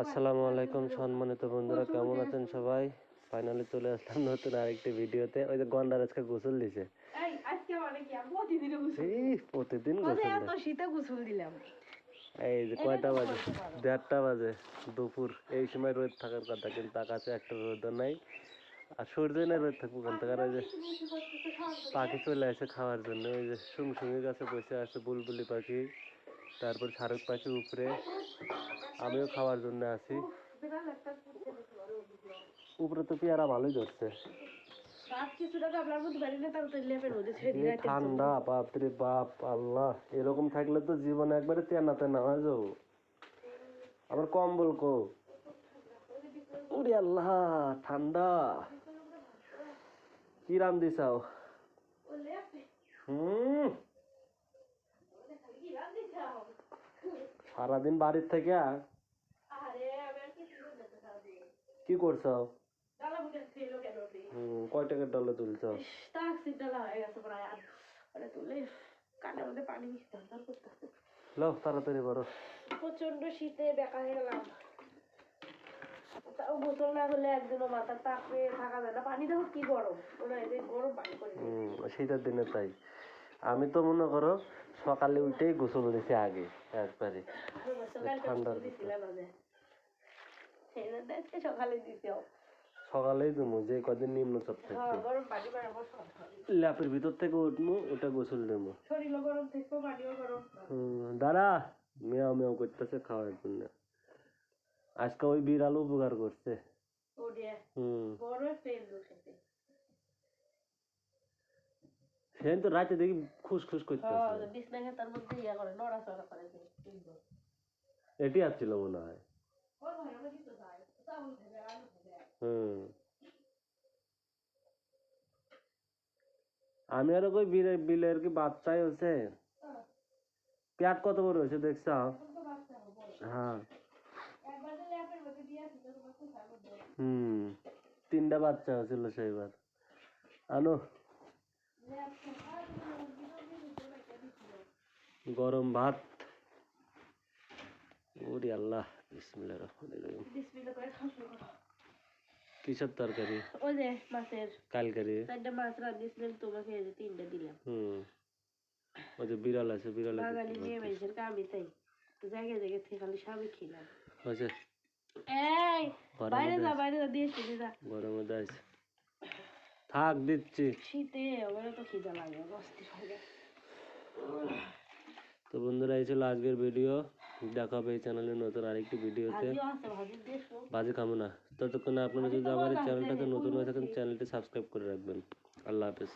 আসসালামু আলাইকুম সম্মানিত বন্ধুরা কেমন আছেন সবাই? ফাইনালি চলে আসলাম নতুন আরেকটি ভিডিওতে। ওই যে গন্ডার আজকে গোসল দিছে। এই আজকে মানে প্রতিদিন গোসল দিলাম? এই যে কয়টা বাজে? দেড়টা বাজে দুপুর। এই সময় রোদ থাকার কথা কিন্তু আকাশে একটা রোদ নাই। আর সূর্য না রোদ থাকব ওখান থেকে ওই যে পাখি চলে আসে খাওয়ার জন্য। ওই যে সুমসুমির কাছে বসে আছে বুলবুলি পাখি তারপর শাহরুখ পাখি উপরে। আমিও খাওয়ার জন্য আছি। উপরে তো পেয়ারা ভালোই ধরছে। ঠান্ডা, বাপরে বাপ, আল্লাহ। এরকম থাকলে তো জীবন একবারে তেনা তেনা হয়ে যাব। আবার কম্বল কো ওরে আল্লাহ, ঠান্ডা। কি রাম দিছাও হুম। সারাদিন বাড়ির থেকে আরে আমি আর কিছু করতে পারবি কি করছ? কয় টাকার ডলে তুলছো? টাক্সি ডালা হয়ে গেছে প্রায় আর ওটা তুলে কানের মধ্যে পানি দরকার করতেছে লো তাড়াতাড়ি করো। প্রচণ্ড শীতে বেকা হয়ে গেলাম। তাও গোসল না করলে একদিনও তাপে থাকা যায় না। পানি দেখো কি গরম? গরম পানি করে হুম শীতের দিনে তাই। আমি তো মনে করো সকালে উঠেই গোসল দিছি আগে একবারে। ঠান্ডার সেই জন্য আজকে সকালে সকালেই যে কদিন নিম্নচাপ হ্যাঁ থাকবে। গরম পানি বাড়াবো ল্যাপের ভিতর থেকে উঠবো ওটা গোসল দেবো। শরীরও গরম থাকব পানিও গরম। দাঁড়া মেয়াও মেয়াও করতেছে খাওয়ার জন্য। আজকে ওই বিড়াল উপকার করছে। সেদিন তো রাতে দেখি খুশ খুশ করতেছে। বিছনা খেতার মধ্যে করে নড়াচড়া করে যে সুন্দর এটি আসছিল মনে হয়। হুম আমি আর ওই বিলে বিলের কি বাচ্চাই হচ্ছে? পেট কত বড় হয়েছে দেখছ? হ্যাঁ। হুম। তিনটা বাচ্চা হয়েছিল সেইবার আনো। গরম ভাত। ওরে আল্লাহ। রহিম। বিসমিল্লাহ তরকারি? ওই যে মাছের। কালকারি। চারটা মাছ রাঁধিয়েছিলাম তোমাকে এই যে তিনটা দিলাম। হুম। ওই যে বিড়াল আছে বিড়াল বাঙালি মেয়ে মানুষের কামই তাই। জায়গায় জায়গায় থেকে খালি স্বামী খেলাম। হয়েছে এই বাইরে যা বাইরে যা দিয়ে এসে যা। গরমে আছে। থাক দিচ্ছি। শীতে তো খিদা লাগে অস্থির হয়ে তো বন্ধুরা এই ছিল আজকের ভিডিও। দেখা হবে এই চ্যানেলে নতুন আরেকটি ভিডিওতে বাজে খামো না। ততক্ষণে আপনারা যদি আমার এই চ্যানেলটাতে নতুন হয়ে থাকেন চ্যানেলটি সাবস্ক্রাইব করে রাখবেন। আল্লাহ হাফেজ।